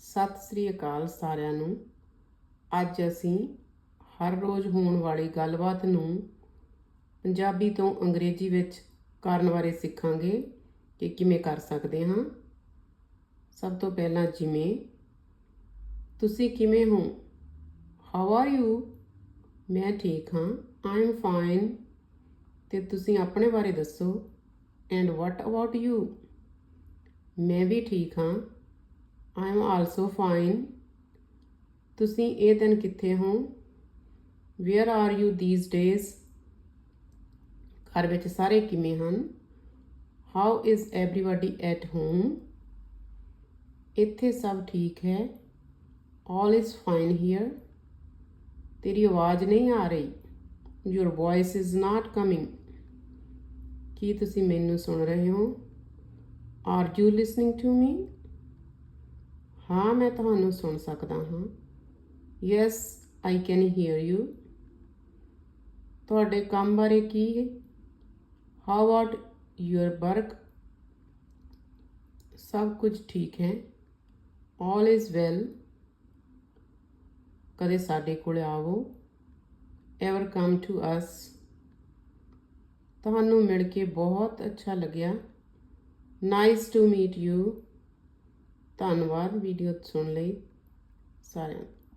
ਸਤਿ ਸ੍ਰੀ ਅਕਾਲ ਸਾਰਿਆਂ ਨੂੰ। ਅੱਜ ਅਸੀਂ ਹਰ ਰੋਜ਼ ਹੋਣ ਵਾਲੀ ਗੱਲਬਾਤ ਨੂੰ ਪੰਜਾਬੀ ਤੋਂ ਅੰਗਰੇਜ਼ੀ ਵਿੱਚ ਕਰਨ ਬਾਰੇ ਸਿੱਖਾਂਗੇ ਕਿ ਕਿਵੇਂ ਕਰ ਸਕਦੇ ਹਾਂ। ਸਭ ਤੋਂ ਪਹਿਲਾਂ ਜਿਵੇਂ, ਤੁਸੀਂ ਕਿਵੇਂ ਹੋ? ਹਾਊ ਆਰ ਯੂ ਮੈਂ ਠੀਕ ਹਾਂ। ਆਈ ਐਮ ਫਾਈਨ ਤੇ ਤੁਸੀਂ ਆਪਣੇ ਬਾਰੇ ਦੱਸੋ। ਐਂਡ ਵਾਟ ਅਬਾਊਟ ਯੂ ਮੈਂ ਵੀ ਠੀਕ ਹਾਂ। ਆਈ ਐਮ ਆਲਸੋ ਫਾਈਨ ਤੁਸੀਂ ਇਹ ਦਿਨ ਕਿੱਥੇ ਹੋ? Where are you these days ਘਰ ਵਿੱਚ ਸਾਰੇ ਕਿਵੇਂ ਹਨ? How is everybody at home ਇੱਥੇ ਸਭ ਠੀਕ ਹੈ? ਆਲ ਇਜ਼ ਫਾਈਨ ਹੀਅਰ ਤੇਰੀ ਆਵਾਜ਼ ਨਹੀਂ ਆ ਰਹੀ। Your voice is not coming ਕੀ ਤੁਸੀਂ ਮੈਨੂੰ ਸੁਣ ਰਹੇ ਹੋ? Are you listening to me ਹਾਂ, ਮੈਂ ਤੁਹਾਨੂੰ ਸੁਣ ਸਕਦਾ ਹਾਂ। Yes I can hear you ਤੁਹਾਡੇ ਕੰਮ ਬਾਰੇ ਕੀ ਹੈ? ਹਾਊ ਅਬਾਊਟ ਯੂਰ ਵਰਕ ਸਭ ਕੁਝ ਠੀਕ ਹੈ। ਆਲ ਇਜ਼ ਵੈਲ ਕਦੇ ਸਾਡੇ ਕੋਲ ਆਵੋ। ਐਵਰ ਕਮ ਟੂ ਅਸ ਤੁਹਾਨੂੰ ਮਿਲ ਕੇ ਬਹੁਤ ਅੱਛਾ ਲੱਗਿਆ। ਨਾਈਸ ਟੂ ਮੀਟ ਯੂ ਧੰਨਵਾਦ ਵੀਡੀਓ ਸੁਣ ਲਈ ਸਾਰਿਆਂ ਦਾ।